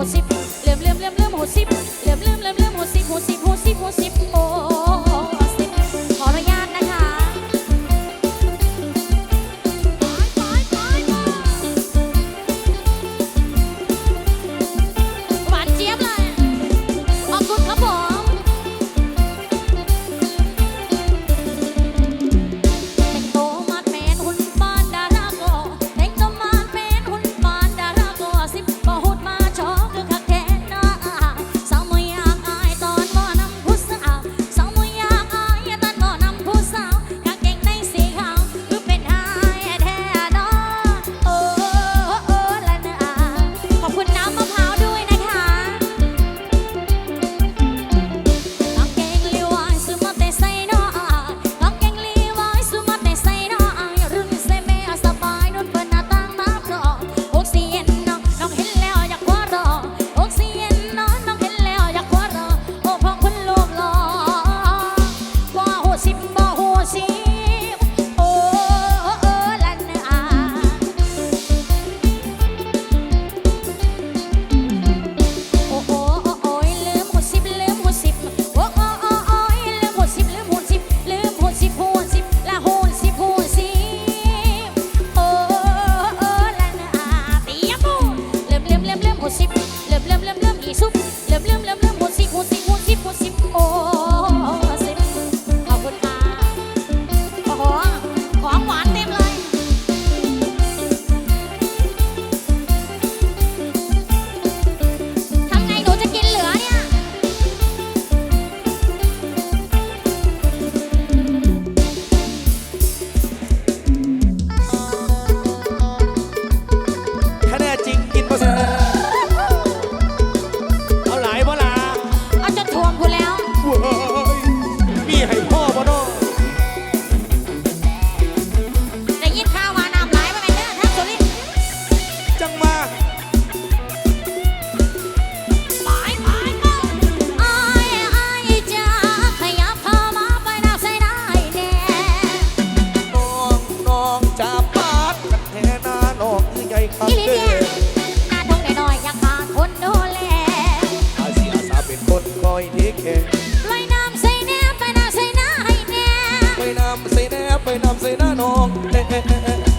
หูสิบเลื่อมเลื่อมเลื่อมเลื่อมหูสิบเลื่อมเลื่อมเลื่อมเลื่อมหูสิบหูสิบหูสิบหูสิบโอ้ อยที่ข่งลอยน้ำใส่แนบไปน้ำใส่หน้าให้แนบไปน้ำใส่แนบไปน้ำใส่หน้าน้องเอ๊ะ